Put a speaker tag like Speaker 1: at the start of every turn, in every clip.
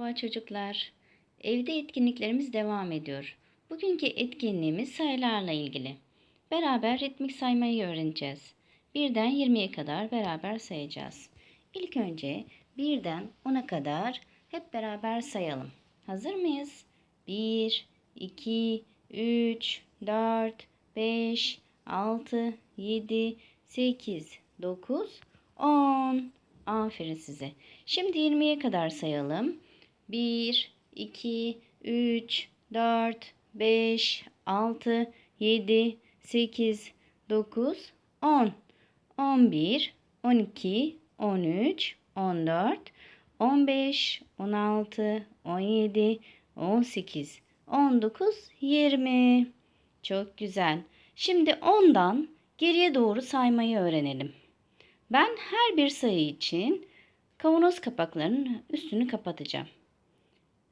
Speaker 1: Merhaba çocuklar. Evde etkinliklerimiz devam ediyor. Bugünkü etkinliğimiz sayılarla ilgili. Beraber ritmik saymayı öğreneceğiz. Birden 20'ye kadar beraber sayacağız. İlk önce birden 10'a kadar hep beraber sayalım. Hazır mıyız? 1, 2, 3, 4, 5, 6, 7, 8, 9, 10. Aferin size. Şimdi 20'ye kadar sayalım. 1, 2, 3, 4, 5, 6, 7, 8, 9, 10, 11, 12, 13, 14, 15, 16, 17, 18, 19, 20. Çok güzel. Şimdi 10'dan geriye doğru saymayı öğrenelim. Ben her bir sayı için kavanoz kapaklarının üstünü kapatacağım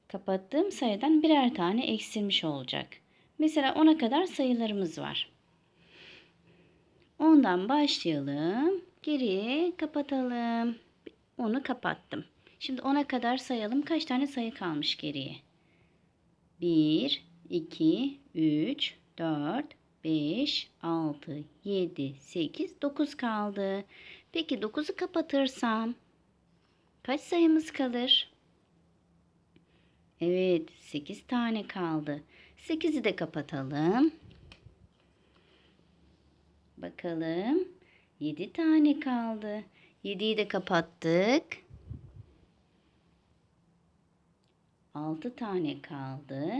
Speaker 1: kapattığım sayıdan birer tane eksilmiş olacak. Mesela 10'a kadar sayılarımız var. 10'dan başlayalım. geri kapatalım. Onu kapattım. Şimdi 10'a kadar sayalım. Kaç tane sayı kalmış geriye? 1, 2, 3, 4, 5, 6, 7, 8, 9 kaldı. Peki 9'u kapatırsam kaç sayımız kalır? Evet 8 tane kaldı. 8'i de kapatalım. Bakalım. 7 tane kaldı. 7'yi de kapattık. 6 tane kaldı.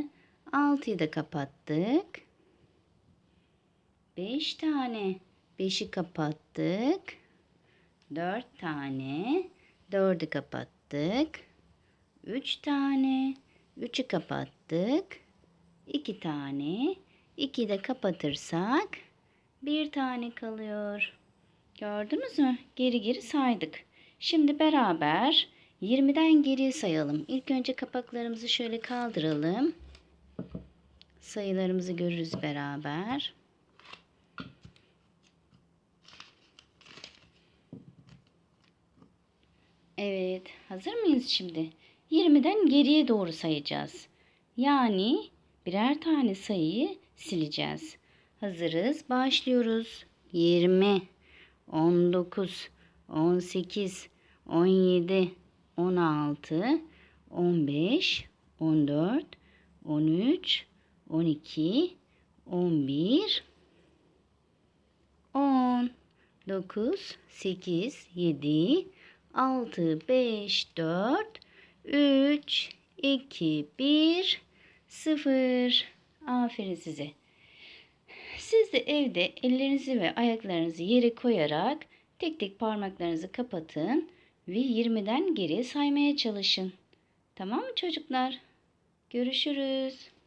Speaker 1: 6'yı da kapattık. 5 tane. 5'i kapattık. 4 tane. 4'ü kapattık. 3 tane. 3'ü kapattık. 2 tane. 2 de kapatırsak bir tane kalıyor. Gördünüz mü? Geri geri saydık. Şimdi beraber 20'den geri sayalım. İlk önce kapaklarımızı şöyle kaldıralım. Sayılarımızı görürüz beraber. Evet, hazır mıyız şimdi? 20'den geriye doğru sayacağız. Yani birer tane sayıyı sileceğiz. Hazırız. Başlıyoruz. 20 19 18 17 16 15 14 13 12 11 10 9 8 7 6 5 4 3, 2, 1, 0. Aferin size. Siz de evde ellerinizi ve ayaklarınızı yere koyarak tek tek parmaklarınızı kapatın ve 20'den geri saymaya çalışın. Tamam mı çocuklar? Görüşürüz.